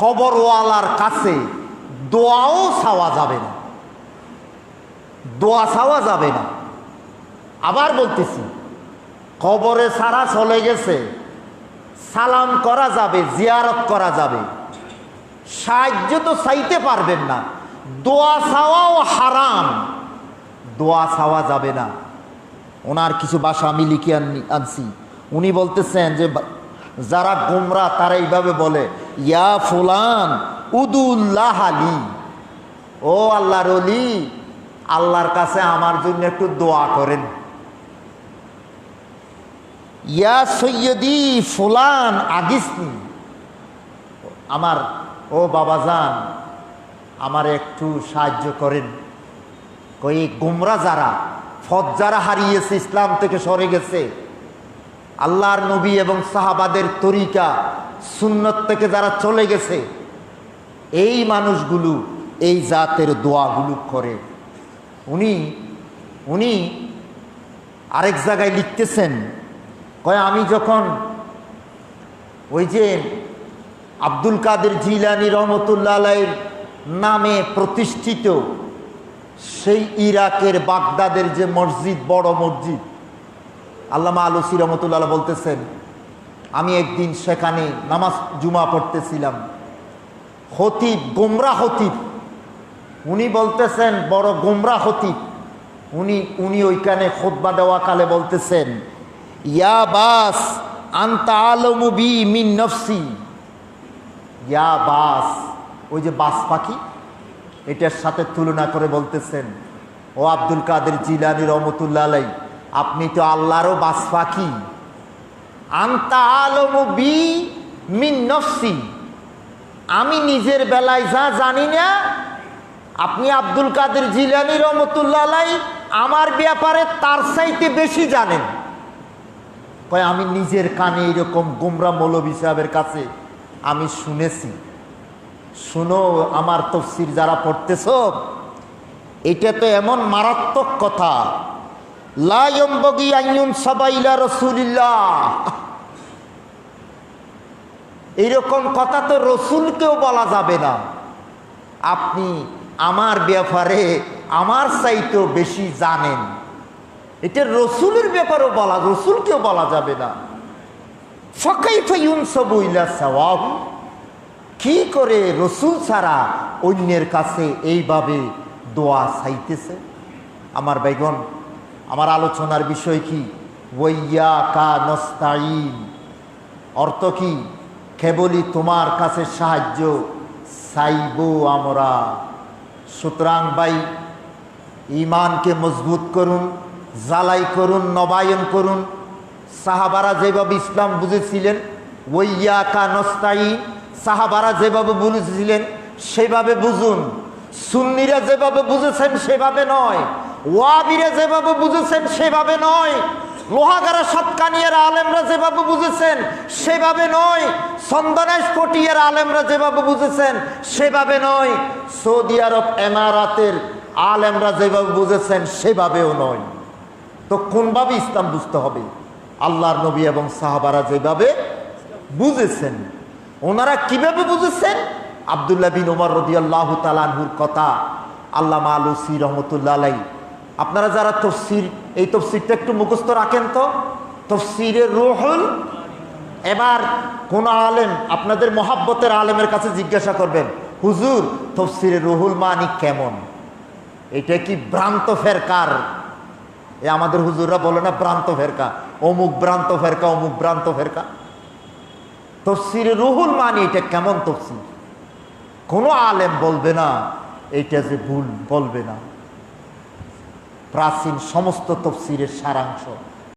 খবরওয়ালার কাছে দোয়াও চাওয়া যাবে না। দোয়া চাওয়া যাবে না। আবার বলতেছি, কবরে সারা চলে গেছে, সালাম করা যাবে, জিয়ারত করা যাবে। সাহায্য তো চাইতে পারবেন না। দোয়া চাওয়াও হারাম। দোয়া চাওয়া যাবে না। ওনার কিছু বাসা আমি লিখে আনি আনছি। উনি বলতেছেন যে যারা গোমরা, তারা এইভাবে বলে, ইয়া ফুলান, উদুল্লাহ আলী ও আল্লাহর অলি আল্লাহর কাছে আমার জন্য একটু দোয়া করেন। ইয়া সৈয়দি ফুলান, আগিসনি। আমার, ও বাবাজান আমার একটু সাহায্য করেন। কই গুমরা যারা ফদ যারা হারিয়েছে, ইসলাম থেকে সরে গেছে আল্লাহর নবী এবং সাহাবাদের তরিকা, সুন্নত থেকে যারা চলে গেছে, এই মানুষগুলো এই জাতের দোয়াগুলো করে। উনি উনি আরেক জায়গায় লিখতেছেন, কয়, আমি যখন ওই যে আব্দুল কাদের জিলানি রহমতুল্লাহ আলাইয়ের নামে প্রতিষ্ঠিত, সেই ইরাকের বাগদাদের যে মসজিদ, বড় মসজিদ আল্লামা আলসি রহমতুল্লাহ বলতেছেন, আমি একদিন সেখানে নামাজ জুমা পড়তেছিলাম। হতিব গোমরা হতিব উনি বলতেছেন, বড় গোমরা হতিব উনি উনি ওইখানে খোদবা দেওয়া কালে বলতেছেন, ইয়া বাস, আন্তা আলমুবি মিন নফসি। ইয়া বাস। ওই যে বাস পাখি, এটার সাথে তুলনা করে বলতেছেন, ও আব্দুল কাদের জিলানি রহমতুল্লাহ আলাই আপনি তো আল্লাহরও বাস পাখি। আন্তা আলমু বি মিন নফসি। আমি নিজের বেলায় যা জানি না, আপনি আব্দুল কাদের জিলানি রহমতুল্লাহ আমার ব্যাপারে তার চাইতে বেশি জানেন। কয়, আমি নিজের কানে এরকম গুমরা মৌলবী সাহেবের কাছে আমি শুনেছি। শুনো, আমার তফসির যারা পড়তেছ, এটা তো এমন মারাত্মক কথা। এইরকম কথা তো রসুলকেও বলা যাবে না। আপনি আমার ব্যাপারে আমার চাইতেও বেশি জানেন। এটা রসুলের ব্যাপারেও বলা, রসুলকেও বলা যাবে না। সওয়াহু। কি করে রসুল ছাড়া অন্যের কাছে এইভাবে দোয়া চাইতেছে? আমার বেগন আমার আলোচনার বিষয় কি? ওয়াইয়া কা নস্তাইন অর্থ কি? কেবলই তোমার কাছে সাহায্য? চাইব আমরা। সুতরাং ভাই ইমানকে মজবুত করুন জালাই করুন, নবায়ন করুন। সাহাবারা যেভাবে ইসলাম বুঝেছিলেন ওইয়া কা নস্তাইন সাহাবারা যেভাবে বুঝেছিলেন, সেভাবে বুঝুন। সুন্নিরা যেভাবে বুঝেছেন, সেভাবে নয়। ওয়াবিরা যেভাবে বুঝেছেন, সেভাবে নয়। লোহাগারা সৎকানিয়ার আলেমরা যেভাবে বুঝেছেন, সেভাবে নয়। সন্দনেশ পটিয়ার আলেমরা যেভাবে বুঝেছেন, সেভাবে নয়। সৌদি আরব এমারাতের আলেমরা যেভাবে বুঝেছেন, সেভাবেও নয়। তো কোনভাবে ইসলাম বুঝতে হবে? আল্লাহর নবী এবং সাহাবারা যেভাবে বুঝেছেন। ওনারা কীভাবে বুঝেছেন? আবদুল্লাহ বিন ওমর রদি আল্লাহ কথা আল্লাহ আলুসি রহমতুল্লাহ আপনারা যারা তফসির, এই তফসিরটা একটু মুখস্থ রাখেন তো। তফসিরের রুহুল, এবার কোন আলেম আপনাদের মহাব্বতের আলেমের কাছে জিজ্ঞাসা করবেন, হুজুর তফসিরের রুহুল মানি কেমন? এটা কি ভ্রান্ত ফেরকার? এ আমাদের হুজুররা বলে না ভ্রান্ত ফেরকা। অমুক ভ্রান্ত ফেরকা, অমুক ভ্রান্ত ফেরকা। তফসিরে রুহুল মানি, এটা কেমন তফসির? কোনো আলেম বলবে না এটা যে ভুল, বলবে না। প্রাচীন সমস্ত তফসিরের সারাংশ।